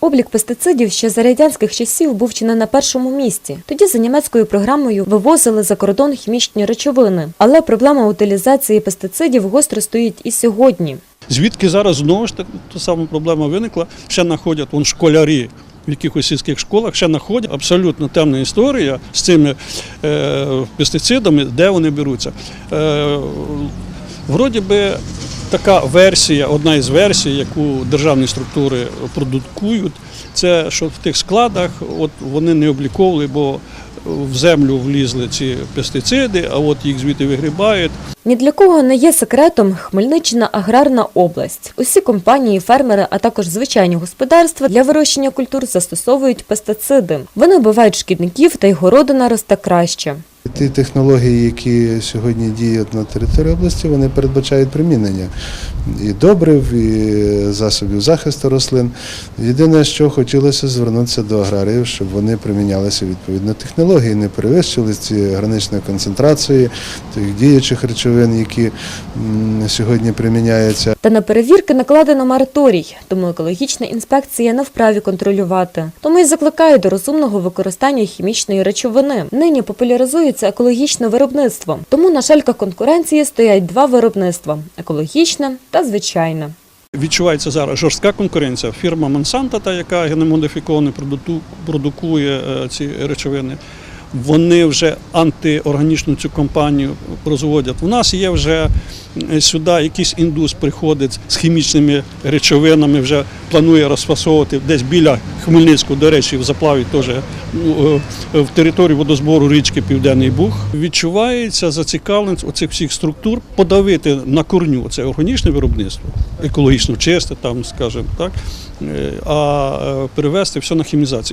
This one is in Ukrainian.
Облік пестицидів ще за радянських часів був чи не на першому місці. Тоді за німецькою програмою вивозили за кордон хімічні речовини. Але проблема утилізації пестицидів гостро стоїть і сьогодні. Звідки зараз знову ж таки та сама проблема виникла, ще знаходять вон школярі в якихось сільських школах, ще знаходять абсолютно темна історія з цими е, пестицидами, де вони беруться. Е, вроді би така версія, одна із версій, яку державні структури продукують, це що в тих складах от вони не обліковували, бо в землю влізли ці пестициди, а от їх звідти вигрібають. Ні для кого не є секретом Хмельниччина аграрна область. Усі компанії, фермери, а також звичайні господарства для вирощення культур застосовують пестициди. Вони вбивають шкідників та й городина росте краще. Ті технології, які сьогодні діють на території області, вони передбачають примінення і добрив, і засобів захисту рослин. Єдине, що хотілося звернутися до аграріїв, щоб вони примінялися відповідно технології, не перевищили ці граничні концентрації тих діючих речовин, які сьогодні приміняються. Та на перевірки накладено мораторій, тому екологічна інспекція не вправі контролювати. Тому й закликає до розумного використання хімічної речовини. Нині популяризується екологічне виробництво. Тому на шальках конкуренції стоять два виробництва екологічне та звичайне. Відчувається зараз жорстка конкуренція. Фірма Monsanto, та яка геномодифіковано продуку- продукує е, ці речовини. Вони вже антиорганічну цю компанію розводять. У нас є вже сюди якийсь індус приходить з хімічними речовинами, вже планує розфасовувати десь біля Хмельницького, до речі, в заплаві теж ну, е, в території водозбору річки Південний Буг. Відчувається зацікавленість оцих всіх структур подавити на корню це органічне виробництво, екологічно чисте, там, скажімо так, е, а е, перевести все на хімізацію.